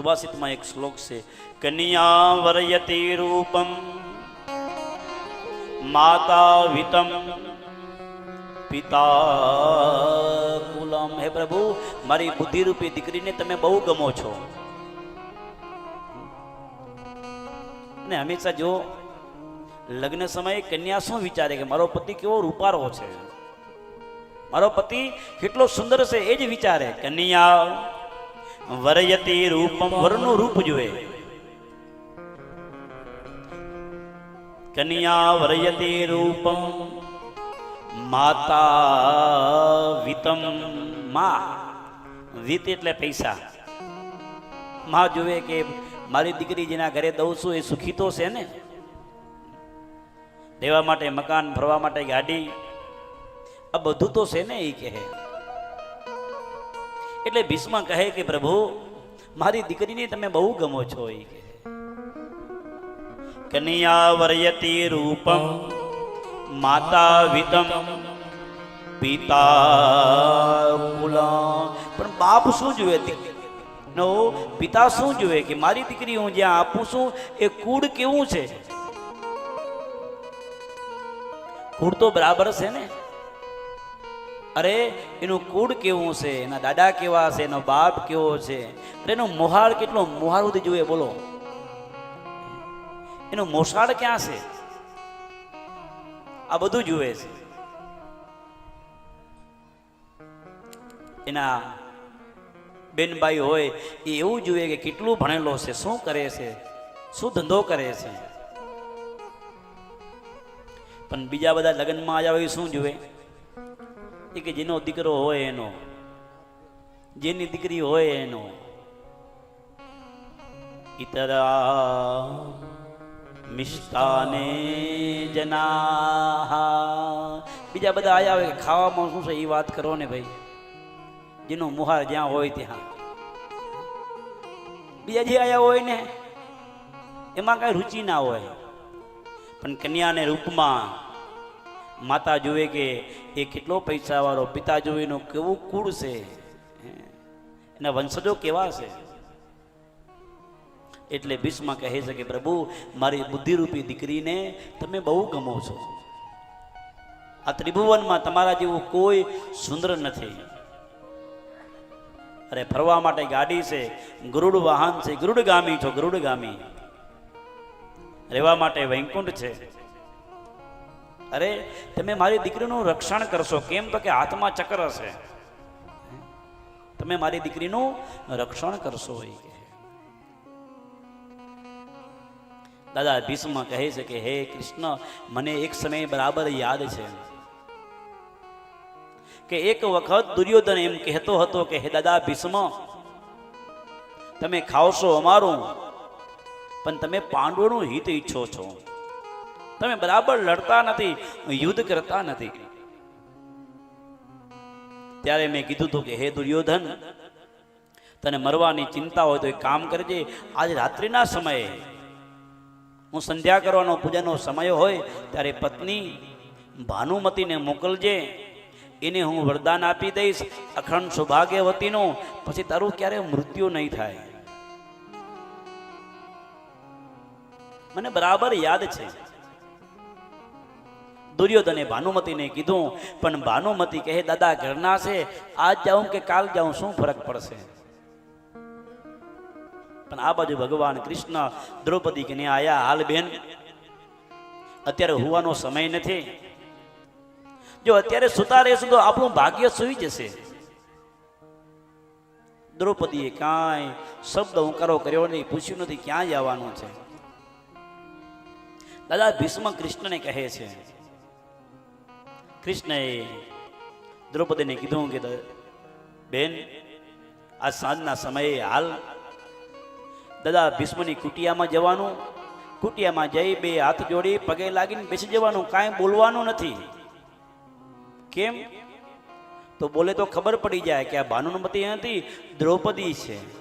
સુભાષિતમાં એક શ્લોક છે કન્યા વરયતી રૂપમ માતા વિતમ પિતા કુલમ હે પ્રભુ, મારી બુદ્ધિરૂપી દીકરીને તમે બહુ ગમો છો. અને હંમેશા જો લગ્ન સમયે કન્યા શું વિચારે કે મારો પતિ કેવો રૂપારો છે? મારો પતિ કેટલો સુંદર છે એ જ વિચારે. કન્યા વરયતી રૂપમ વરનું રૂપ જુએ. કન્યા વરયતી રૂપમ માતા વિતમ મા. વિત એટલે પૈસા. મા જોવે કે મારી દીકરી જેના ઘરે દઉં છું એ સુખી તો છે ને? રહેવા માટે મકાન ફરવા માટે ગાડી. આ બધું તો છે ને એ કહે. એટલે ભીષ્મ કહે કે, પ્રભુ, મારી દીકરીને તમે બહુ ગમો છો. એ કે કન્યા વર્યતી રૂપમ માતા વિતમ પિતા કુલા પણ બાપ શું દીક- નો, પિતા શું જોવે કે, મારી દીકરી હું જ્યાં આપું છું, એ કુળ કેવું છે? કુળ તો બરાબર છે ને? અરે, એનું કુળ કેવું છે? એના દાદા કેવા છે? એનો બાપ કેવો છે? અરે, એનો મોહાળ કેટલો મોહાળ જોઈએ, બોલો. એનો મોસાળ ક્યાં છે? આ બધું જુએ છે. એના બેનબાઈ હોય, એ એવું જુએ કે કેટલું ભણેલો છે, શું કરે છે? શું ધંધો કરે છે? પણ બીજા બધા લગ્નમાં આવ્યા હોય શું જુએ? એ કે જેનો દીકરો હોય એનો. જેની દીકરી હોય એનો. ઇતરા મિષ્ટાને જના બીજા બધા આયા હોય ખાવામાં શું છે એ વાત કરો ને ભાઈ. જેનો મુહાર જ્યાં હોય ત્યાં. બીજા જે આયા હોય ને, એમાં કાંઈ રુચિ ના હોય. પણ કન્યાને રૂપમાં માતા જુએ કે એ કેટલો પૈસાવાળો પિતા જુએ એનું કેવું કુળ છે? એના વંશજો કેવા છે? એટલે ભીષ્મ કહે છે કે પ્રભુ, મારી બુદ્ધિરૂપી દીકરીને તમે બહુ ગમો છો. આ ત્રિભુવનમાં તમારા જેવું કોઈ સુંદર નથી. અરે, ફરવા માટે ગાડી છે, ગરુડ વાહન છે, ગરુડગામી છો, ગરુડગામી. રહેવા માટે વૈકુંઠ છે. અરે, તમે મારી દીકરીનું રક્ષણ કરશો. કેમ તો કે હાથમાં ચક્ર હશે. તમે મારી દીકરીનું રક્ષણ કરશો એ દાદા, ભીષ્મ કહે છે કે, હે કૃષ્ણ, મને એક સમય બરાબર યાદ છે. કે એક વખત દુર્યોધન એમ કહેતો હતો કે, હે દાદા, ભીષ્મ, તમે ખાવશો અમારું, પણ તમે પાંડવોનું હિત ઈચ્છો છો. તમે બરાબર લડતા નથી, યુદ્ધ કરતા નથી. ત્યારે મેં કીધું હતું કે, હે દુર્યોધન, તને મરવાની ચિંતા હોય તો એક કામ કરજે. આજ રાત્રિના સમયે હું સંધ્યા કરવાનો પૂજાનો સમય હોય, ત્યારે પત્ની ભાનુમતીને મોકલજે. એને હું વરદાન આપી દઈશ, અખંડ સૌભાગ્યવતીનું. પછી તારું ક્યારે મૃત્યુ નહીં થાય. મને બરાબર યાદ છે. દુર્યોધને ભાનુમતીને કીધું, પણ ભાનુમતી કહે, દાદા, ઘરના છે, આજ જાઉં કે કાલ જાઉં, શું ફરક પડશે? પણ આ બાજુ ભગવાન કૃષ્ણ દ્રૌપદી કે આયા, હાલ બેન, અત્યારે હોવાનો સમય નથી. જો અત્યારે સુતા રહેશું તો આપણું ભાગ્ય સુઈ જશે. દ્રૌપદીએ કાંઈ શબ્દ હુંકારો કર્યો નહીં, પૂછ્યું નથી, ક્યાં જવાનું છે? દાદા, ભીષ્મ કૃષ્ણને કહે છે કૃષ્ણએ દ્રૌપદીને કીધું કે બેન, આ સાંજના સમયે હાલ દાદા ભીષ્મની કુટિયામાં જવાનું. કુટિયામાં જઈ બે હાથ જોડી પગે લાગીને બેસી જવાનું. કાંઈ બોલવાનું નથી. કેમ? તો બોલે તો ખબર પડી જાય કે આ ભાનુમતી નથી દ્રૌપદી છે.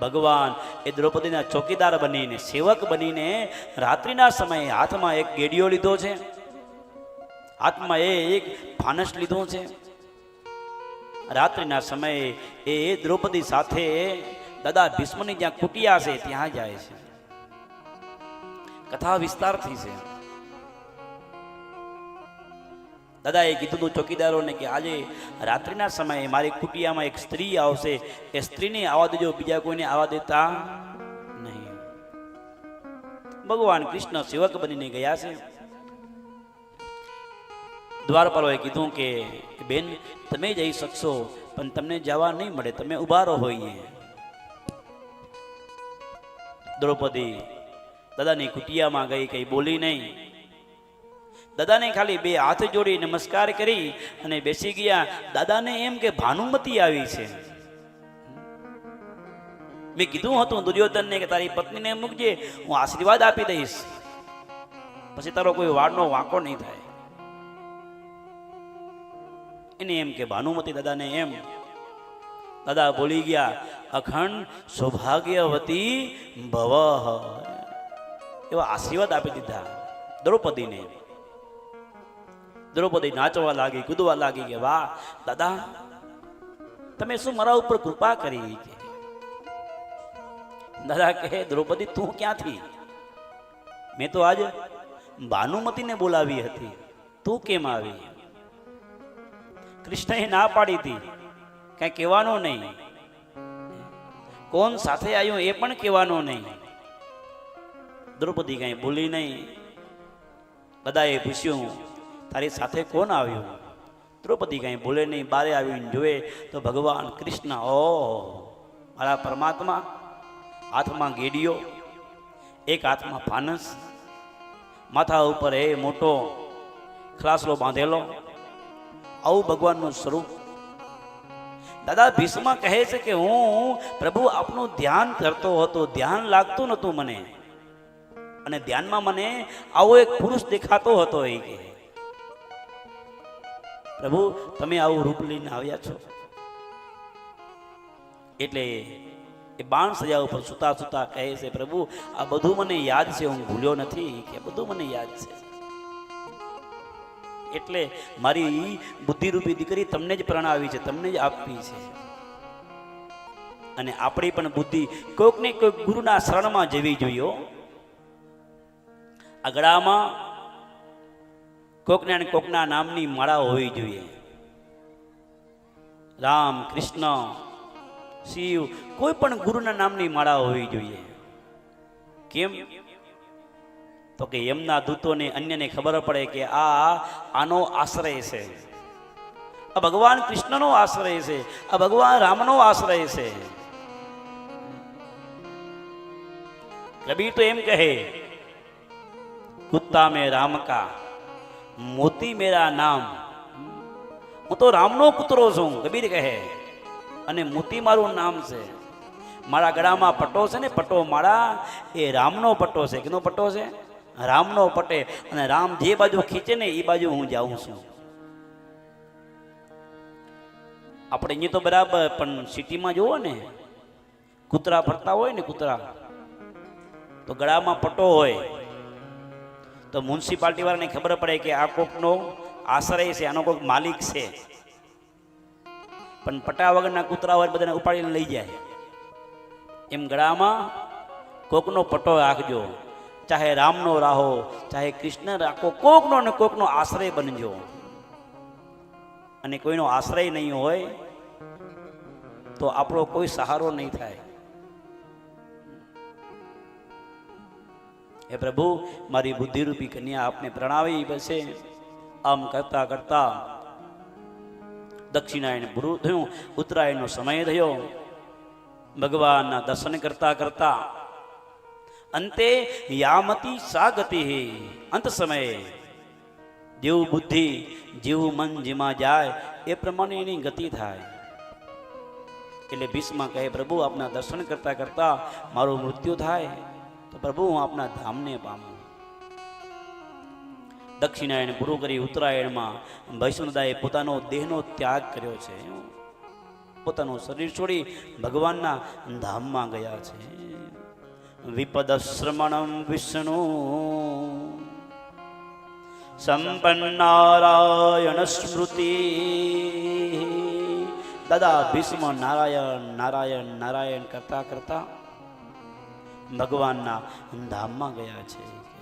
ભગવાન એ દ્રૌપદીના ચોકીદાર બનીને, સેવક બનીને રાત્રિના સમયે હાથમાં એક ગેડિયો લીધો છે. હાથમાં એ એક ફાનસ લીધો છે. રાત્રિના સમયે એ દ્રૌપદી સાથે દાદા ભીષ્મની જ્યાં કુટિયા છે, ત્યાં જાય છે. કથા વિસ્તારથી છે. દાદાએ કીધું હતું ચોકીદારોને કે આજે રાત્રિના સમયે મારી કુટિયામાં એક સ્ત્રી આવશે. એ સ્ત્રીને આવવા દેજો, બીજા કોઈને આવવા દેતા નહીં. ભગવાન કૃષ્ણ સેવક બનીને ગયા છે. દ્વારપાલોએ કીધું કે, બેન, તમે જઈ શકશો, પણ તમને જવા નહીં મળે, તમે ઊભા રહો હોઈએ. દ્રૌપદી દાદાની કુટિયામાં ગઈ, કંઈ બોલી નહીં. દાદાને ખાલી બે હાથ જોડી નમસ્કાર કરી અને બેસી ગયા. દાદાને એમ કે ભાનુમતી આવી છે. મેં કીધું હતું દુર્યોધનને કે તારી પત્નીને મૂકજે હું આશીર્વાદ આપી દઈશ. પછી તારો કોઈ વાડનો વાંકો નહીં થાય. એને એમ કે ભાનુમતી દાદાને એમ. દાદા બોલી ગયા, અખંડ સૌભાગ્યવતી ભવ. એવા આશીર્વાદ આપી દીધા દ્રૌપદીને. દ્રૌપદી નાચવા લાગી, કૂદવા લાગી કે વાહ, દાદા, તમે શું મારા ઉપર કૃપા કરી દાદા કહે, દ્રૌપદી, તું ક્યાંથી? મેં તો આજ ભાનુમતીને બોલાવી હતી. તું કેમ આવી? કૃષ્ણએ ના પાડી હતી. કઈ કહેવાનું નહીં. કોણ સાથે આવ્યું એ પણ કહેવાનું નહીં. દ્રૌપદી કઈ બોલી નહીં. બધાએ પૂછ્યું તારી સાથે કોણ આવ્યું? દ્રૌપદી કાંઈ ભૂલે નહીં, બારે આવીને જોવે તો ભગવાન કૃષ્ણ, ઓ, મારા પરમાત્મા, હાથમાં ગેડિયો એક હાથમાં ફાનસ, માથા ઉપર એ મોટો ખલાસલો બાંધેલો, આવું ભગવાનનું સ્વરૂપ. દાદા, ભીષ્મ કહે છે કે હું પ્રભુ આપનું ધ્યાન કરતો હતો, ધ્યાન લાગતું નહોતું મને. અને ધ્યાનમાં મને આવો એક પુરુષ દેખાતો હતો એ કે પ્રભુ, તમે આવું રૂપ લઈને આવ્યા છો. એટલે એ બાણ સજા ઉપર સુતા સુતા કહે છે, પ્રભુ, આ બધું મને યાદ છે, હું ભૂલ્યો નથી. કે બધું મને યાદ છે. એટલે મારી બુદ્ધિરૂપી દીકરી તમને જ પ્રણાવી છે, તમને જ આપવી છે. અને આપણી પણ બુદ્ધિ કોઈક ને કોઈક ગુરુના શરણમાં જવી જોઈએ. આ ગળામાં કોકને કોકના નામની માળા હોવી જોઈએ. રામ, કૃષ્ણ, શિવ, કોઈ પણ ગુરુના નામની માળા હોવી જોઈએ. કેમ? તો કે એમના દૂતોને અન્યને ખબર પડે કે આ આનો આશ્રય છે. આ ભગવાન કૃષ્ણનો આશ્રય છે. આ ભગવાન રામનો આશ્રય છે. કબીર તો એમ કહે, કુત્તા મેં રામ કા મોતી મેરા નામ. હું તો રામનો કૂતરો છું કબીર કહે. અને મોતી મારું નામ છે. મારા ગળામાં પટ્ટો છે ને, પટ્ટો મારા, એ રામનો પટ્ટો છે. કેનો પટ્ટો છે? રામનો પટ્ટે. અને રામ જે બાજુ ખીચે ને, એ બાજુ હું જાઉં છું. આપણે અહીંયા તો બરાબર, પણ સિટીમાં જુઓ ને, કૂતરા ફરતા હોય ને, કૂતરા, તો ગળામાં પટ્ટો હોય. તો મ્યુનિસિપાલિટી વાળાને ખબર પડે કે આ કોકનો આશ્રય છે, આનો કોઈક માલિક છે. પણ પટા વગરના કૂતરા હોય બધાને ઉપાડીને લઈ જાય. એમ ગળામાં કોકનો પટ્ટો રાખજો, ચાહે રામનો રાહો, ચાહે કૃષ્ણ રાખો કોકનો ને કોકનો આશ્રય બનજો. અને કોઈનો આશ્રય નહીં હોય, તો આપણો કોઈ સહારો નહીં થાય. હે પ્રભુ, મારી બુદ્ધિરૂપી કન્યા આપને પ્રણાવી બસે. આમ કરતા કરતા દક્ષિણાયણ પૂરું થયું, ઉત્તરાયણનો સમય થયો. ભગવાનના દર્શન કરતા કરતા અંતે યામતી સા ગતિ અંત સમયે જેવું બુદ્ધિ, જેવું મન જેમાં જાય, એ પ્રમાણે એની ગતિ થાય. એટલે ભીષ્મ કહે, પ્રભુ, આપના દર્શન કરતા કરતા મારું મૃત્યુ થાય. તો પ્રભુ, હું આપના ધામને પામું. દક્ષિણાયણ પૂરું કરી ઉત્તરાયણમાં વૈષ્ણવદાએ પોતાનો દેહનો ત્યાગ કર્યો છે. પોતાનું શરીર છોડી ભગવાનના ધામમાં ગયા છે. વિપદ શ્રમણમ વિષ્ણુ. સંપન્નારાયણ સ્મૃતિ. દાદા ભીષ્મ નારાયણ નારાયણ નારાયણ કરતા કરતા ભગવાનના ધામમાં ગયા છે.